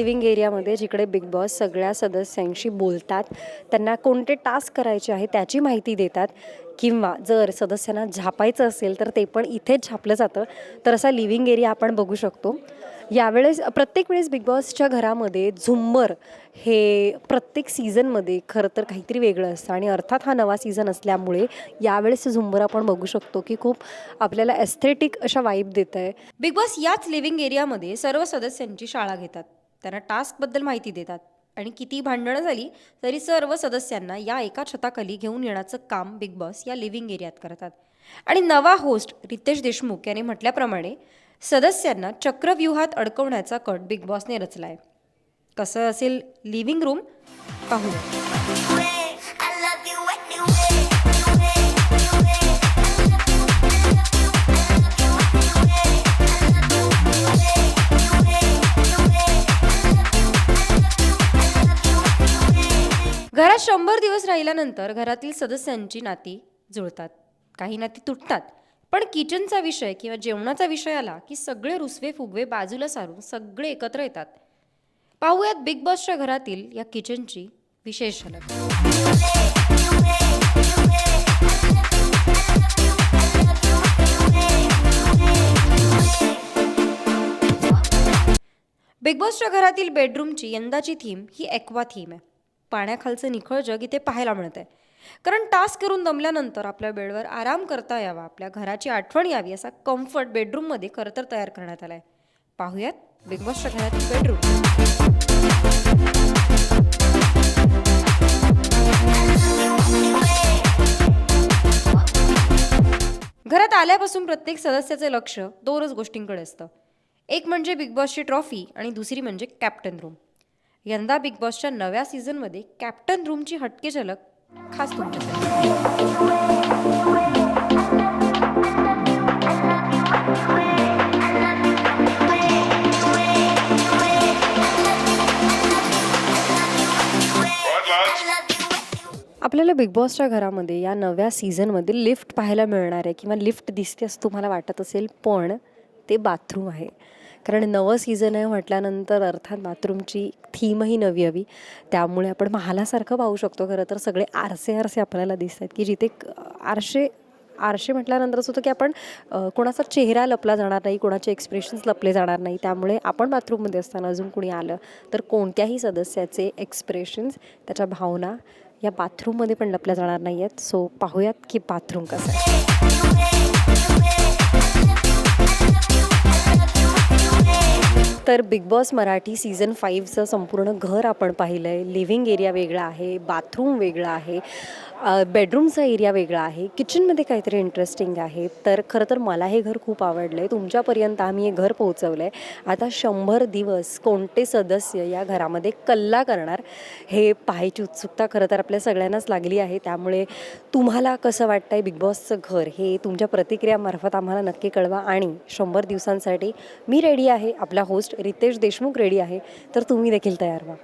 Living एरियामध्ये जिकडे big boss सगळ्या सदस्यांशी बोलतात त्यांना कोणते टास्क करायचे आहे त्याची माहिती देतात. किंवा जर सदस्यांना झापायचं असेल तर ते पण इथेच झापलं जातं. तर असा लिव्हिंग एरिया आपण बघू शकतो. यावेळेस प्रत्येक वेळेस बिग बॉसच्या घरामध्ये झुंबर हे प्रत्येक सीझनमध्ये खरं तर काहीतरी वेगळं असतं. आणि अर्थात हा नवा सीझन असल्यामुळे यावेळेस झुंबर आपण बघू शकतो की खूप आपल्याला एस्थेटिक अशा वाईब देत आहे बिग बॉस याच लिव्हिंग एरियामध्ये सर्व सदस्यांची शाळा घेतात. त्यांना टास्कबद्दल माहिती देतात. आणि किती भांडणं झाली तरी सर्व सदस्यांना या एका छताखाली घेऊन येण्याचं काम बिग बॉस या लिव्हिंग एरियात करतात. आणि नवा होस्ट रितेश देशमुख यांनी म्हटल्याप्रमाणे सदस्यांना चक्रव्यूहात अडकवण्याचा कट बिग बॉसने रचला आहे कसं असेल लिव्हिंग रूम? पाहूया. शंभर दिवस राहिल्यानंतर घरातील सदस्यांची नाती जुळतात. काही नाती तुटतात. पण किचनचा विषय किंवा जेवणाचा विषय आला की सगळे रुसवे फुगवे बाजूला सारून सगळे एकत्र येतात. पाहूयात बिग बॉसच्या घरातील या किचनची विशेष झलक. बिग बॉसच्या घरातील बेडरूमची यंदाची थीम ही एक्वा थीम आहे. पाण्याखालचं निखळ जग इथे पाहायला मिळत आहे कारण टास्क करून दमल्यानंतर आपल्या बेडवर आराम करता यावा आपल्या घराची आठवण यावी असा कम्फर्ट बेडरूममध्ये खरं तर तयार करण्यात आला आहे पाहूयात बिग बॉसच्या घरातील बेडरूम घरात आल्यापासून प्रत्येक सदस्याचे लक्ष दोनच गोष्टींकडे असतं. एक म्हणजे बिग बॉसची ट्रॉफी आणि दुसरी म्हणजे कॅप्टन रूम यंदा बिग बॉसच्या नव्या सीझनमध्ये कॅप्टन रूमची हटके झलक खास तुमच्यासाठी. आपल्याला बिग बॉसच्या घरामध्ये या नव्या सीझनमध्ये लिफ्ट पाहायला मिळणार आहे किंवा लिफ्ट दिसते असं तुम्हाला वाटत असेल पण ते बाथरूम आहे. कारण नवं सीझन आहे म्हटल्यानंतर अर्थात बाथरूमची थीमही नवी हवी. त्यामुळे आपण महालासारखं पाहू शकतो खरं तर. सगळे आरसे आरसे आपल्याला दिसत आहेत की जिथे आरसे आरसे म्हटल्यानंतर असं होतं की आपण कोणाचा चेहरा लपला जाणार नाही कोणाचे एक्सप्रेशन्स लपले जाणार नाही. त्यामुळे आपण बाथरूममध्ये असताना अजून कुणी आलं तर कोणत्याही सदस्याचे एक्सप्रेशन्स त्याच्या भावना या बाथरूममध्ये पण लपल्या जाणार नाही आहेत सो पाहूयात की बाथरूम कसं आहे. तर बिग बॉस मराठी सीझन फाईव्हचं संपूर्ण घर आपण पाहिलं आहे लिव्हिंग एरिया वेगळा आहे बाथरूम वेगळं आहे बेडरूमचा एरिया वेगळा आहे किचनमध्ये काहीतरी इंटरेस्टिंग आहे. तर खरं तर मला हे घर खूप आवडलं आहे तुमच्यापर्यंत आम्ही हे घर पोहोचवलं आहे आता शंभर दिवस कोणते सदस्य या घरामध्ये कल्ला करणार हे पाहायची उत्सुकता खरं तर आपल्या सगळ्यांनाच लागली आहे. त्यामुळे तुम्हाला कसं वाटतं आहे बिग बॉसचं घर हे तुमच्या प्रतिक्रियामार्फत आम्हाला नक्की कळवा. आणि शंभर दिवसांसाठी मी रेडी आहे. आपला होस्ट रितेश देशमुख रेडी आहे तर तुम्ही देखील तयार व्हा.